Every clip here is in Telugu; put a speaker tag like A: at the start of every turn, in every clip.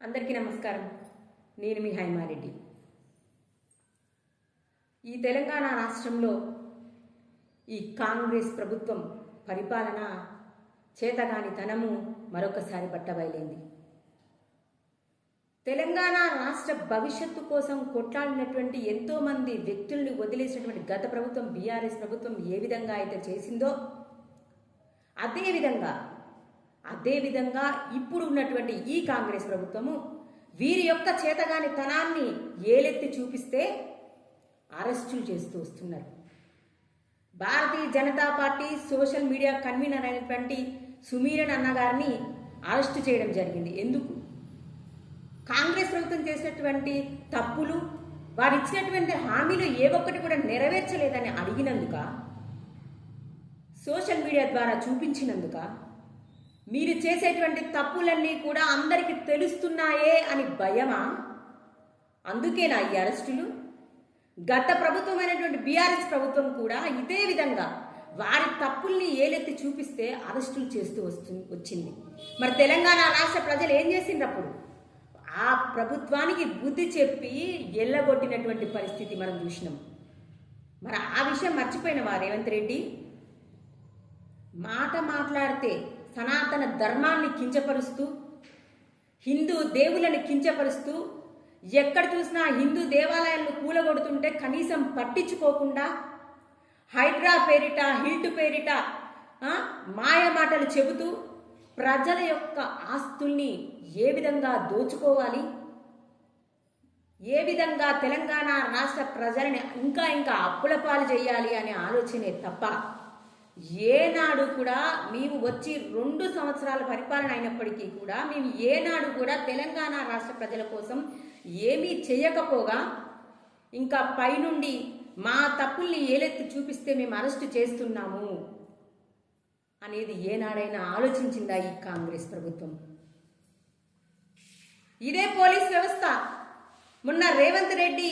A: అందరికీ నమస్కారం. నేను మీ హైమారెడ్డి. ఈ తెలంగాణ రాష్ట్రంలో ఈ కాంగ్రెస్ ప్రభుత్వం పరిపాలన చేతగానితనము మరొకసారి పట్టబయలైంది తెలంగాణ రాష్ట్ర భవిష్యత్తు కోసం కొట్లాడినటువంటి ఎంతోమంది వ్యక్తుల్ని వదిలేసినటువంటి గత ప్రభుత్వం బీఆర్ఎస్ ప్రభుత్వం ఏ విధంగా అయితే చేసిందో అదేవిధంగా అదేవిధంగా ఇప్పుడు ఉన్నటువంటి ఈ కాంగ్రెస్ ప్రభుత్వము వీరి యొక్క చేతగాని తనాన్ని ఏలెత్తి చూపిస్తే అరెస్టులు చేస్తూ వస్తున్నారు. Bharatiya Janata party social media convener అయినటువంటి సుమీరన్ అన్నగారిని అరెస్ట్ చేయడం జరిగింది. ఎందుకు? కాంగ్రెస్ ప్రభుత్వం చేసినటువంటి తప్పులు వారు ఇచ్చినటువంటి హామీలు ఏ ఒక్కటి కూడా నెరవేర్చలేదని అడిగినందుక సోషల్ మీడియా ద్వారా చూపించినందుక మీరు చేసేటువంటి తప్పులన్నీ కూడా అందరికి తెలుస్తున్నాయే అని భయమా? అందుకేనా ఈ అరెస్టులు? గత ప్రభుత్వమైనటువంటి బీఆర్ఎస్ ప్రభుత్వం కూడా ఇదే విధంగా వారి తప్పుల్ని ఏలెత్తి చూపిస్తే అరెస్టులు చేస్తూ వస్తు వచ్చింది. మరి తెలంగాణ రాష్ట్ర ప్రజలు ఏం చేసిండ్రు అప్పుడు? ఆ ప్రభుత్వానికి బుద్ధి చెప్పి ఎల్లగొట్టినటువంటి పరిస్థితి మనం చూసినాం. మరి ఆ విషయం మర్చిపోయినవా రేవంత్ రెడ్డి? మాట మాట్లాడితే సనాతన ధర్మాన్ని కించపరుస్తూ హిందూ దేవులను కించపరుస్తూ ఎక్కడ చూసినా హిందూ దేవాలయాలను కూలగొడుతుంటే కనీసం పట్టించుకోకుండా హైడ్రా పేరిట హిల్ట్ పేరిట మాయ మాటలు చెబుతూ ప్రజల యొక్క ఆస్తుల్ని ఏ విధంగా దోచుకోవాలి? ఏ విధంగా తెలంగాణ రాష్ట్ర ప్రజలని ఇంకా ఇంకా అప్పుల పాలు చేయాలి అనే ఆలోచనే తప్ప ఏనాడు కూడా మేము వచ్చి రెండు సంవత్సరాల పరిపాలన అయినప్పటికీ కూడా మేము ఏనాడు కూడా తెలంగాణ రాష్ట్ర ప్రజల కోసం ఏమీ చేయకపోగా ఇంకా పైనుండి మా తప్పుల్ని ఏలెత్తి చూపిస్తే మేము అరెస్టు చేస్తున్నాము అనేది ఏనాడైనా ఆలోచించిందా ఈ కాంగ్రెస్ ప్రభుత్వం? ఇదే పోలీస్ వ్యవస్థ. మొన్న రేవంత్ రెడ్డి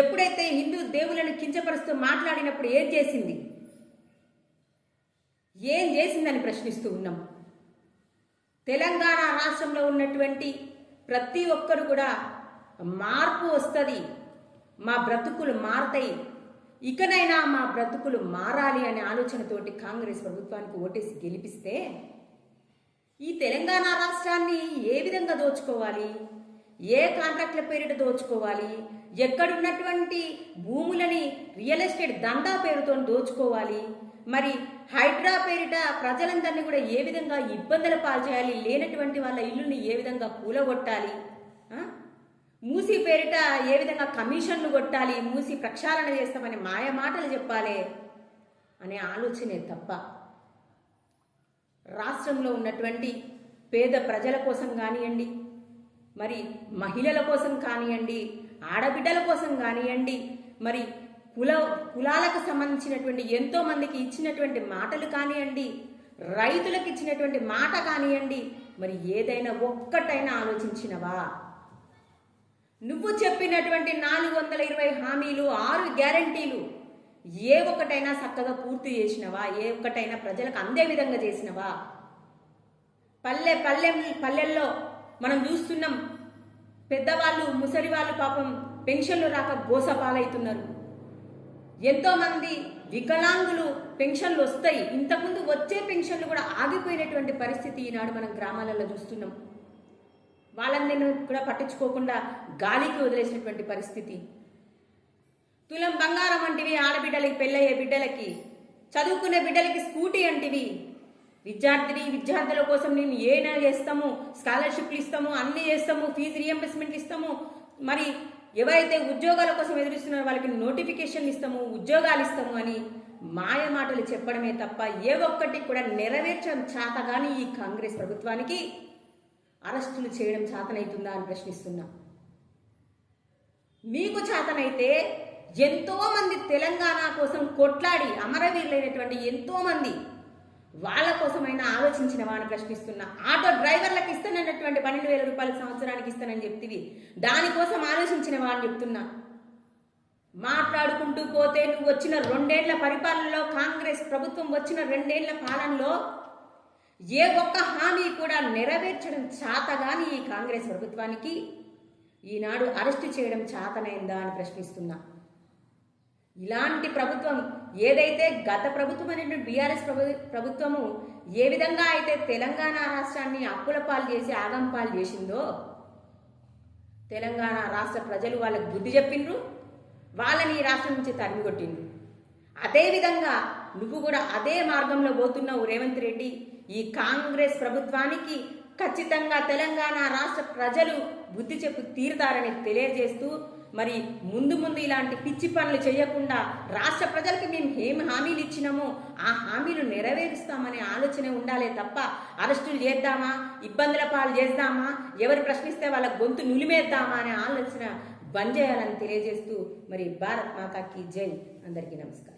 A: ఎప్పుడైతే హిందూ దేవులను కించపరుస్తూ మాట్లాడినప్పుడు ఏం చేసింది? ఏం చేసిందని ప్రశ్నిస్తూ ఉన్నాం. తెలంగాణ రాష్ట్రంలో ఉన్నటువంటి ప్రతి ఒక్కరు కూడా మార్పు వస్తుంది మా బ్రతుకులు మారతాయి ఇకనైనా మా బ్రతుకులు మారాలి అనే ఆలోచనతోటి కాంగ్రెస్ ప్రభుత్వానికి ఓటేసి గెలిపిస్తే ఈ తెలంగాణ రాష్ట్రాన్ని ఏ విధంగా దోచుకోవాలి? ఏ కాంట్రాక్ట్ల పేరిట దోచుకోవాలి? ఎక్కడున్నటువంటి భూములని రియల్ ఎస్టేట్ దందా పేరుతో దోచుకోవాలి? మరి హైడ్రా పేరిట ప్రజలందరినీ కూడా ఏ విధంగా ఇబ్బందుల పాల్చేయాలి? లేనటువంటి వాళ్ళ ఇల్లుని ఏ విధంగా కూలగొట్టాలి? మూసి పేరిట ఏ విధంగా కమిషన్లు కొట్టాలి? మూసి ప్రక్షాళన చేస్తామని మాయ మాటలు చెప్పాలి అనే ఆలోచనే తప్ప రాష్ట్రంలో ఉన్నటువంటి పేద ప్రజల కోసం కానివ్వండి మరి మహిళల కోసం కానివ్వండి ఆడబిడ్డల కోసం కానివ్వండి మరి కుల కులాలకు సంబంధించినటువంటి ఎంతో మందికి ఇచ్చినటువంటి మాటలు కానివ్వండి రైతులకు ఇచ్చినటువంటి మాట కానివ్వండి మరి ఏదైనా ఒక్కటైనా ఆలోచించినవా? నువ్వు చెప్పినటువంటి నాలుగు వందల ఇరవై హామీలు ఆరు గ్యారంటీలు ఏ ఒక్కటైనా చక్కగా పూర్తి చేసినవా? ఏ ఒక్కటైనా ప్రజలకు అందే విధంగా చేసినవా? పల్లె పల్లె పల్లెల్లో మనం చూస్తున్నాం పెద్దవాళ్ళు ముసలి వాళ్ళు పాపం పెన్షన్లు రాక గోసపాలవుతున్నారు. ఎంతోమంది వికలాంగులు పెన్షన్లు వస్తాయి. ఇంతకుముందు వచ్చే పెన్షన్లు కూడా ఆగిపోయినటువంటి పరిస్థితి ఈనాడు మనం గ్రామాలలో చూస్తున్నాం. వాళ్ళని నేను కూడా పట్టించుకోకుండా గాలికి వదిలేసినటువంటి పరిస్థితి. తులం బంగారం అంటివి ఆడబిడ్డలకి పెళ్ళయ్యే బిడ్డలకి చదువుకునే బిడ్డలకి స్కూటీ అంటివి విద్యార్థిని విద్యార్థుల కోసం నేను ఏనా చేస్తాము? స్కాలర్షిప్లు ఇస్తాము? అన్ని చేస్తాము? ఫీజు రియంబర్స్మెంట్ ఇస్తాము? మరి ఎవరైతే ఉద్యోగాల కోసం ఎదురుస్తున్నారో వాళ్ళకి నోటిఫికేషన్లు ఇస్తాము ఉద్యోగాలు ఇస్తాము అని మాయ మాటలు చెప్పడమే తప్ప ఏ ఒక్కటి కూడా నెరవేర్చడం చేతగాని ఈ కాంగ్రెస్ ప్రభుత్వానికి అరెస్టులు చేయడం చేతనైతుందా అని ప్రశ్నిస్తున్నా. మీకు చేతనైతే ఎంతోమంది తెలంగాణ కోసం కొట్లాడి అమరవీరులైనటువంటి ఎంతోమంది వాళ్ళ కోసమైనా ఆలోచించిన వాడిని ప్రశ్నిస్తున్నా. ఆటో డ్రైవర్లకు ఇస్తానన్నటువంటి పన్నెండు వేల రూపాయల సంవత్సరానికి ఇస్తానని చెప్తివి. దానికోసం ఆలోచించిన వాడిని చెప్తున్నా. మాట్లాడుకుంటూ పోతే నువ్వు వచ్చిన రెండేళ్ళ పరిపాలనలో కాంగ్రెస్ ప్రభుత్వం వచ్చిన రెండేళ్ళ పాలనలో ఏ ఒక్క హామీ కూడా నెరవేర్చడం చాతగాని ఈ కాంగ్రెస్ ప్రభుత్వానికి. ఈనాడు అరెస్టు చేయడం చాతనైందా అని ప్రశ్నిస్తున్నా. ఇలాంటి ప్రభుత్వం ఏదైతే గత ప్రభుత్వం అనేటువంటి బీఆర్ఎస్ ప్రభు ప్రభుత్వము ఏ విధంగా అయితే తెలంగాణ రాష్ట్రాన్ని అప్పుల పాలు చేసి ఆగం పాలు చేసిందో తెలంగాణ రాష్ట్ర ప్రజలు వాళ్ళకి బుద్ధి చెప్పిండ్రు వాళ్ళని ఈ రాష్ట్రం నుంచి తరిమి కొట్టిండ్రు అదేవిధంగా నువ్వు కూడా అదే మార్గంలో పోతున్నావు రేవంత్ రెడ్డి. ఈ కాంగ్రెస్ ప్రభుత్వానికి ఖచ్చితంగా తెలంగాణ రాష్ట్ర ప్రజలు బుద్ధి చెప్పు తీరుతారని తెలియజేస్తూ మరి ముందు ముందు ఇలాంటి పిచ్చి పనులు చేయకుండా రాష్ట్ర ప్రజలకి మేము ఏమి హామీలు ఇచ్చినామో ఆ హామీలు నెరవేరుస్తామనే ఆలోచన ఉండాలే తప్ప అరెస్టులు చేద్దామా? ఇబ్బందుల పాలు చేద్దామా? ఎవరు ప్రశ్నిస్తే వాళ్ళ గొంతు నులిమేద్దామా అనే ఆలోచన బంద్ చేయాలని తెలియజేస్తూ మరి భారత్ మాతాకి జై. అందరికీ నమస్కారం.